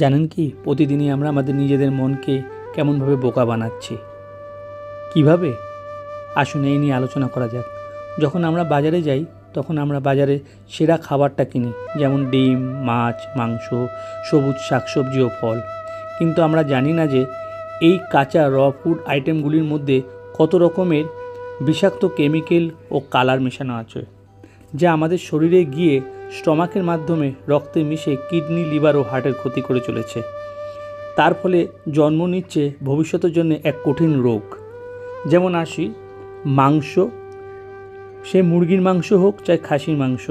জানেন কি, প্রতিদিনই আমরা আমাদের নিজেদের মনকে কেমনভাবে বোকা বানাচ্ছি। কীভাবে? আসুন এই নিয়ে আলোচনা করা যাক। যখন আমরা বাজারে যাই, তখন আমরা বাজারে সেরা খাবারটা কিনি, যেমন ডিম, মাছ, মাংস, সবুজ শাকসবজি ও ফল। কিন্তু আমরা জানি না যে এই কাঁচা র ফুড আইটেমগুলির মধ্যে কত রকমের বিষাক্ত কেমিক্যাল ও কালার মেশানো আছে, যা আমাদের শরীরে গিয়ে স্টমাকের মাধ্যমে রক্তে মিশে কিডনি, লিভার ও হার্টের ক্ষতি করে চলেছে। তার ফলে জন্ম নিচ্ছে ভবিষ্যতের জন্য এক কঠিন রোগ। যেমন আসি মাংস, সে মুরগির মাংস হোক চাই খাসির মাংস,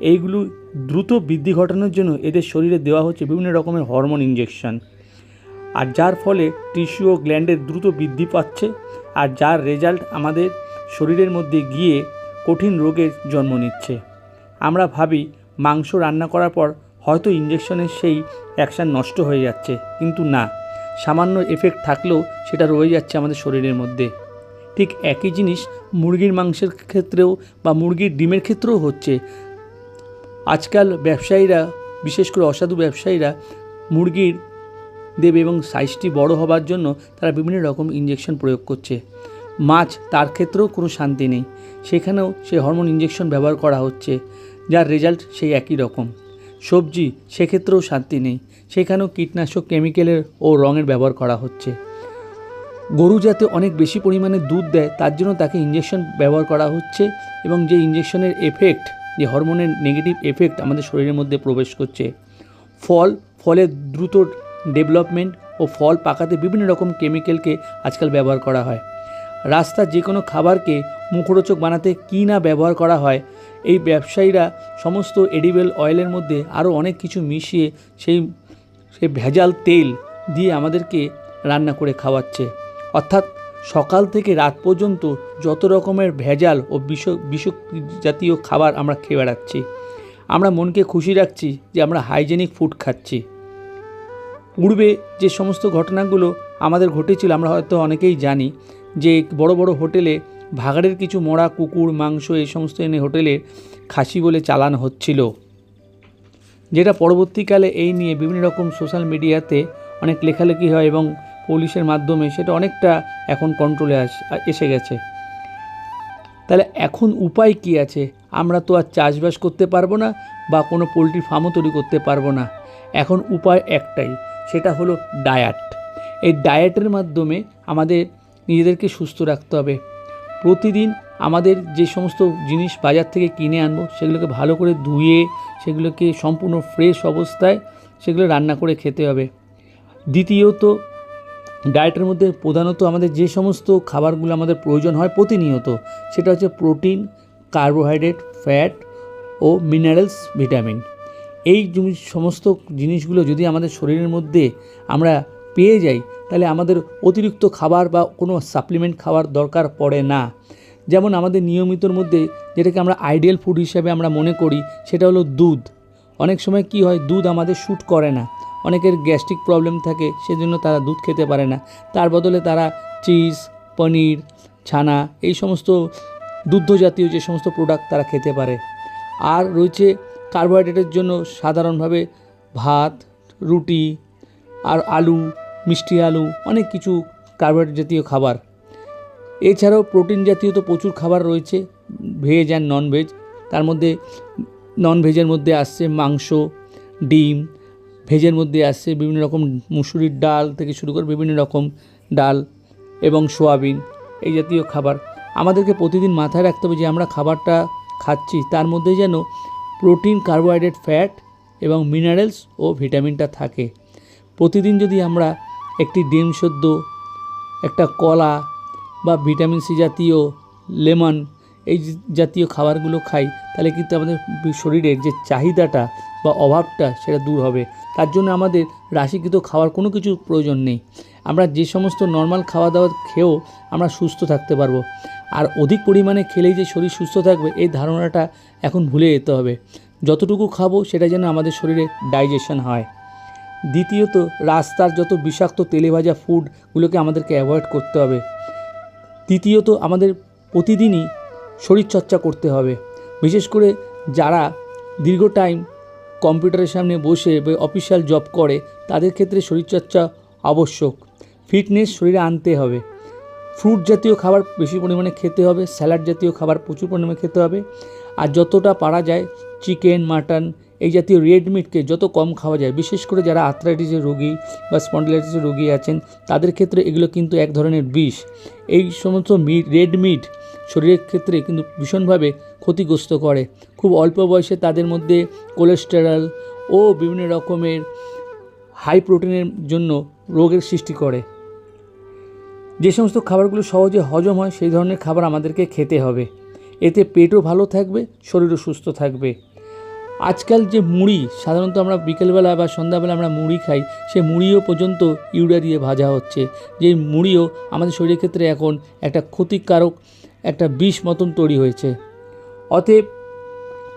এইগুলো দ্রুত বৃদ্ধি ঘটানোর জন্য এদের শরীরে দেওয়া হচ্ছে বিভিন্ন রকমের হরমোন ইঞ্জেকশন আর যার ফলে টিস্যু ও গ্ল্যান্ডের দ্রুত বৃদ্ধি পাচ্ছে আর যার রেজাল্ট আমাদের শরীরের মধ্যে গিয়ে কঠিন রোগের জন্ম নিচ্ছে। আমরা ভাবি মাংস রান্না করার পর হয়তো ইঞ্জেকশনের সেই অ্যাকশান নষ্ট হয়ে যাচ্ছে, কিন্তু না। সামান্য এফেক্ট থাকলেও সেটা রয়ে যাচ্ছে আমাদের শরীরের মধ্যে। ঠিক একই জিনিস মুরগির মাংসের ক্ষেত্রেও বা মুরগির ডিমের ক্ষেত্রেও হচ্ছে। আজকাল ব্যবসায়ীরা, বিশেষ করে অসাধু ব্যবসায়ীরা, মুরগির দেবে এবং সাইজটি বড় হবার জন্য তারা বিভিন্ন রকম ইঞ্জেকশন প্রয়োগ করছে। মাছ তার ক্ষেত্রেও কোনো শান্তি নেই। সেখানেও সেই হরমোন ইঞ্জেকশন ব্যবহার করা হচ্ছে। যার রেজাল্ট সেই একই রকম। সবজি সেক্ষেত্রেও শান্তি নেই। সেখানেও কীটনাশক কেমিক্যালের ও রঙের ব্যবহার করা হচ্ছে। গরু যাতে অনেক বেশি পরিমাণে দুধ দেয়, তার জন্য তাকে ইঞ্জেকশন ব্যবহার করা হচ্ছে এবং যে ইঞ্জেকশনের এফেক্ট যে হরমোনের নেগেটিভ এফেক্ট আমাদের শরীরের মধ্যে প্রবেশ করছে, ফল ফলের দ্রুত ডেভেলপমেন্ট ও ফল পাকাতে বিভিন্ন রকম কেমিক্যালকে আজকাল ব্যবহার করা হয়। রাস্তার যে কোনো খাবারকে মুখরোচক বানাতে কী না ব্যবহার করা হয় এই ব্যবসায়ীরা সমস্ত এডিবেল অয়েলের মধ্যে আরও অনেক কিছু মিশিয়ে সেই সেই ভেজাল তেল দিয়ে আমাদেরকে রান্না করে খাওয়াচ্ছে। অর্থাৎ সকাল থেকে রাত পর্যন্ত যত রকমের ভেজাল ও বিষ বিষ জাতীয় খাবার আমরা খেয়ে বেড়াচ্ছি। আমরা মনকে খুশি রাখছি যে আমরা হাইজেনিক ফুড খাচ্ছি। পূর্বে যে সমস্ত ঘটনাগুলো আমাদের ঘটেছিল আমরা হয়তো অনেকেই জানি যে বড় বড় হোটেলে ভাগাড়ের কিছু মরা কুকুর, মাংস এই সমস্ত এনে হোটেলে খাসি বলে চালানো হচ্ছিল। যেটা পরবর্তীকালে এই নিয়ে বিভিন্ন রকম সোশ্যাল মিডিয়াতে অনেক লেখালেখি হয় এবং পুলিশের মাধ্যমে সেটা অনেকটা এখন কন্ট্রোলে আস, এসে গেছে। তাহলে এখন উপায় কি আছে? আমরা তো আর চাষবাস করতে পারব না বা কোনো পোলট্রি ফার্মও তৈরি করতে পারব না। এখন উপায় একটাই, সেটা হলো ডায়েট এই ডায়েটের মাধ্যমে আমাদের নিজেদেরকে সুস্থ রাখতে হবে। প্রতিদিন আমাদের যে সমস্ত জিনিস বাজার থেকে কিনে আনব, সেগুলোকে ভালো করে ধুয়ে, সেগুলোকে সম্পূর্ণ ফ্রেশ অবস্থায় সেগুলো রান্না করে খেতে হবে। দ্বিতীয়ত ডায়েটের মধ্যে প্রধানত আমাদের যে সমস্ত খাবারগুলো আমাদের প্রয়োজন হয় প্রতিনিয়ত, সেটা হচ্ছে প্রোটিন কার্বোহাইড্রেট ফ্যাট ও মিনারেলস ভিটামিন এই সমস্ত জিনিসগুলো যদি আমাদের শরীরের মধ্যে আমরা পেয়ে যাই তাহলে আমাদের অতিরিক্ত খাবার বা কোনো সাপ্লিমেন্ট খাওয়ার দরকার পড়ে না। যেমন আমাদের নিয়মিতর মধ্যে যেটাকে আমরা আইডিয়াল ফুড হিসাবে আমরা মনে করি, সেটা হলো দুধ। অনেক সময় কি হয়, দুধ আমাদের শ্যুট করে না। অনেকের গ্যাস্ট্রিক প্রবলেম থাকে, সেজন্য তারা দুধ খেতে পারে না। তার বদলে তারা চিজ পনির, ছানা, এই সমস্ত দুগ্ধ জাতীয় যে সমস্ত প্রোডাক্ট তারা খেতে পারে। আর রয়েছে কার্বোহাইড্রেটের জন্য সাধারণভাবে ভাত, রুটি, আর আলু মিষ্টি আলু, অনেক কিছু কার্বোহাইড্রেট জাতীয় খাবার। এছাড়াও প্রোটিন জাতীয় তো প্রচুর খাবার রয়েছে ভেজ অ্যান্ড নন ভেজ তার মধ্যে নন ভেজের মধ্যে আসছে মাংস, ডিম ভেজের মধ্যে আসছে বিভিন্ন রকম মুসুরির ডাল থেকে শুরু করে বিভিন্ন রকম ডাল এবং সোয়াবিন, এই জাতীয় খাবার। আমাদেরকে প্রতিদিন মাথায় রাখতে হবে যে আমরা খাবারটা খাচ্ছি, তার মধ্যে যেন প্রোটিন কার্বোহাইড্রেট ফ্যাট এবং মিনারেলস ও ভিটামিনটা থাকে। প্রতিদিন যদি আমরা একটি ডিম সদ্য একটা কলা বা ভিটামিন সি জাতীয়, লেমন এই জাতীয় খাবারগুলো খাই, তাহলে কিন্তু আমাদের শরীরের যে চাহিদাটা বা অভাবটা সেটা দূর হবে। তার জন্য আমাদের রাশিকৃত খাওয়ার কোনো কিছু প্রয়োজন নেই। আমরা যে সমস্ত নর্মাল খাওয়া দাওয়া খেয়েও আমরা সুস্থ থাকতে পারব। আর অধিক পরিমাণে খেলেই যে শরীর সুস্থ থাকবে, এই ধারণাটা এখন ভুলে যেতে হবে। যতটুকু খাব সেটা যেন আমাদের শরীরে ডাইজেশন হয়। দ্বিতীয়ত, রাস্তার যত বিষাক্ত তেলে ভাজা ফুডগুলোকে আমাদেরকে অ্যাভয়েড করতে হবে। তৃতীয়ত, আমাদের প্রতিদিনই শরীরচর্চা করতে হবে। বিশেষ করে যারা দীর্ঘ টাইম কম্পিউটারের সামনে বসে বা অফিসিয়াল জব করে, তাদের ক্ষেত্রে শরীরচর্চা আবশ্যক। ফিটনেস শরীরে আনতে হবে। ফ্রুট জাতীয় খাবার বেশি পরিমাণে খেতে হবে স্যালাড জাতীয় খাবার প্রচুর পরিমাণে খেতে হবে। আর যতটা পারা যায় চিকেন মাটন এই জাতীয় রেড মিটকে যত কম খাওয়া যায়, বিশেষ করে যারা আর্থ্রাইটিসের রোগী বা স্পন্ডিলাইটিসের রোগী আছেন, তাদের ক্ষেত্রে এগুলো কিন্তু এক ধরনের বিষ। এই সমস্ত মিট রেড মিট শরীরের ক্ষেত্রে কিন্তু ভীষণভাবে ক্ষতিগ্রস্ত করে। খুব অল্প বয়সে তাদের মধ্যে কোলেস্টেরল ও বিভিন্ন রকমের হাই প্রোটিনের জন্য রোগের সৃষ্টি করে। যে সমস্ত খাবারগুলো সহজে হজম হয়, সেই ধরনের খাবার আমাদেরকে খেতে হবে। এতে পেটও ভালো থাকবে, শরীরও সুস্থ থাকবে। আজকাল যে মুড়ি, সাধারণত আমরা বিকেলবেলা বা সন্ধ্যাবেলা আমরা মুড়ি খাই সে মুড়িও পর্যন্ত ইউরিয়া দিয়ে ভাজা হচ্ছে। যে মুড়িও আমাদের শরীরের ক্ষেত্রে এখন একটা ক্ষতিকারক একটা বিষ মতন তৈরি হয়েছে। অতএব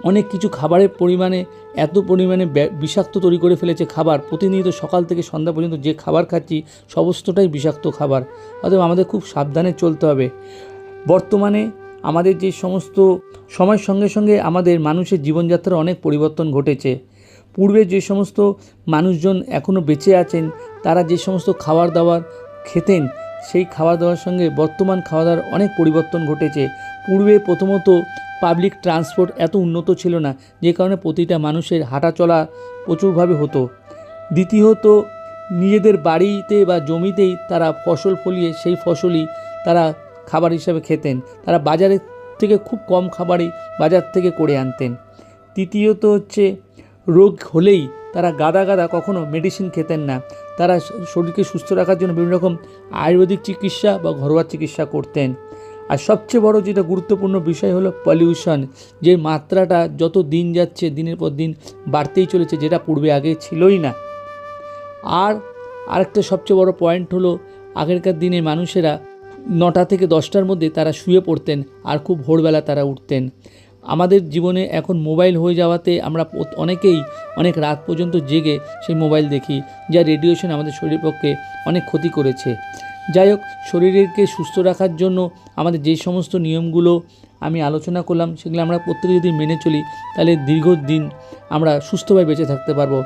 অনেক কিছু খাবারের পরিমাণে, এত পরিমাণে বিষাক্ত তৈরি করে ফেলেছে খাবার। প্রতিনিয়ত সকাল থেকে সন্ধ্যা পর্যন্ত যে খাবার খাচ্ছি, সমস্তটাই বিষাক্ত খাবার। অতএব আমাদের খুব সাবধানে চলতে হবে। বর্তমানে আমাদের যে সমস্ত সময়ের সঙ্গে সঙ্গে আমাদের মানুষের জীবনযাত্রার অনেক পরিবর্তন ঘটেছে। পূর্বে যে সমস্ত মানুষজন এখনও বেঁচে আছেন, তারা যে সমস্ত খাবার দাবার খেতেন, সেই খাবার দাবার সঙ্গে বর্তমান খাওয়া দাওয়ার অনেক পরিবর্তন ঘটেছে। পূর্বে প্রথমত পাবলিক ট্রান্সপোর্ট এত উন্নত ছিল না, যে কারণে প্রতিটা মানুষের হাঁটা চলা প্রচুরভাবে হতো। দ্বিতীয়ত, নিজেদের বাড়িতে বা জমিতেই তারা ফসল ফলিয়ে সেই ফসলই তারা খাবার হিসাবে খেতেন। তারা বাজারের থেকে খুব কম খাবারই বাজার থেকে করে আনতেন। তৃতীয়ত হচ্ছে, রোগ হলেই তারা গাদা গাদা কখনো মেডিসিন খেতেন না। তারা শরীরকে সুস্থ রাখার জন্য বিভিন্ন রকম আয়ুর্বেদিক চিকিৎসা বা ঘরোয়া চিকিৎসা করতেন। আর সবচেয়ে বড় যেটা গুরুত্বপূর্ণ বিষয় হলো পলিউশন যে মাত্রাটা যত দিন যাচ্ছে, দিনের পর দিন বাড়তেই চলেছে, যেটা পূর্বে আগে ছিলই না। আর আরেকটা সবচেয়ে বড় পয়েন্ট হলো, আগেরকার দিনে মানুষেরা নটা থেকে দশটার মধ্যে তারা শুয়ে পড়তেন আর খুব ভোরবেলা তারা উঠতেন। আমাদের জীবনে এখন মোবাইল হয়ে যাওয়াতে আমরা অনেকেই অনেক রাত পর্যন্ত জেগে সেই মোবাইল দেখি, যা রেডিয়েশন আমাদের শরীরের পক্ষে অনেক ক্ষতি করেছে। যাই হোক, শরীরকে সুস্থ রাখার জন্য আমাদের যে সমস্ত নিয়মগুলো আমি আলোচনা করলাম, সেগুলো আমরা প্রত্যেকে যদি মেনে চলি, তাহলে দীর্ঘদিন আমরা সুস্থভাবে বেঁচে থাকতে পারব।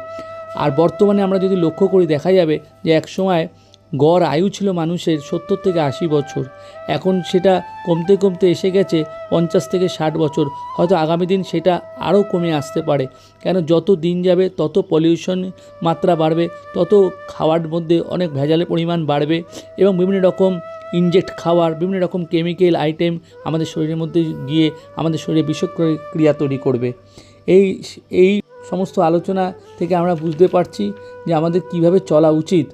আর বর্তমানে আমরা যদি লক্ষ্য করি, দেখা যাবে যে এক সময় গড় আয়ু ছিল মানুষের সত্তর থেকে আশি বছর। এখন সেটা কমতে কমতে এসে গেছে পঞ্চাশ থেকে ষাট বছর। হয়তো আগামী দিন সেটা আরও কমে আসতে পারে। কেন যত দিন যাবে, তত পলিউশন মাত্রা বাড়বে, তত খাওয়ার মধ্যে অনেক ভেজালের পরিমাণ বাড়বে এবং বিভিন্ন রকম ইনজেক্ট খাওয়ার, বিভিন্ন রকম কেমিক্যাল আইটেম আমাদের শরীরের মধ্যে গিয়ে আমাদের শরীরে বিষক্রিয়া তৈরি করবে। এই এই সমস্ত আলোচনা থেকে আমরা বুঝতে পারছি যে আমাদের কীভাবে চলা উচিত।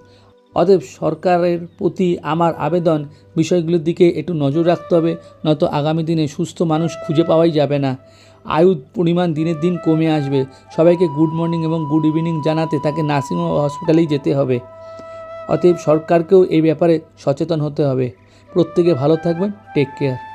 অতএব সরকারের প্রতি আমার আবেদন বিষয়গুলোর দিকে একটু নজর রাখতে হবে, নয়তো আগামী দিনে সুস্থ মানুষ খুঁজে পাওয়াই যাবে না। আয়ুর পরিমাণ দিনের দিন কমে আসবে। সবাইকে গুড মর্নিং এবং গুড ইভিনিং জানাতে তাকে নার্সিংহোম হসপিটালেই যেতে হবে। অতএব সরকারকেও এই ব্যাপারে সচেতন হতে হবে। প্রত্যেকে ভালো থাকবেন টেক কেয়ার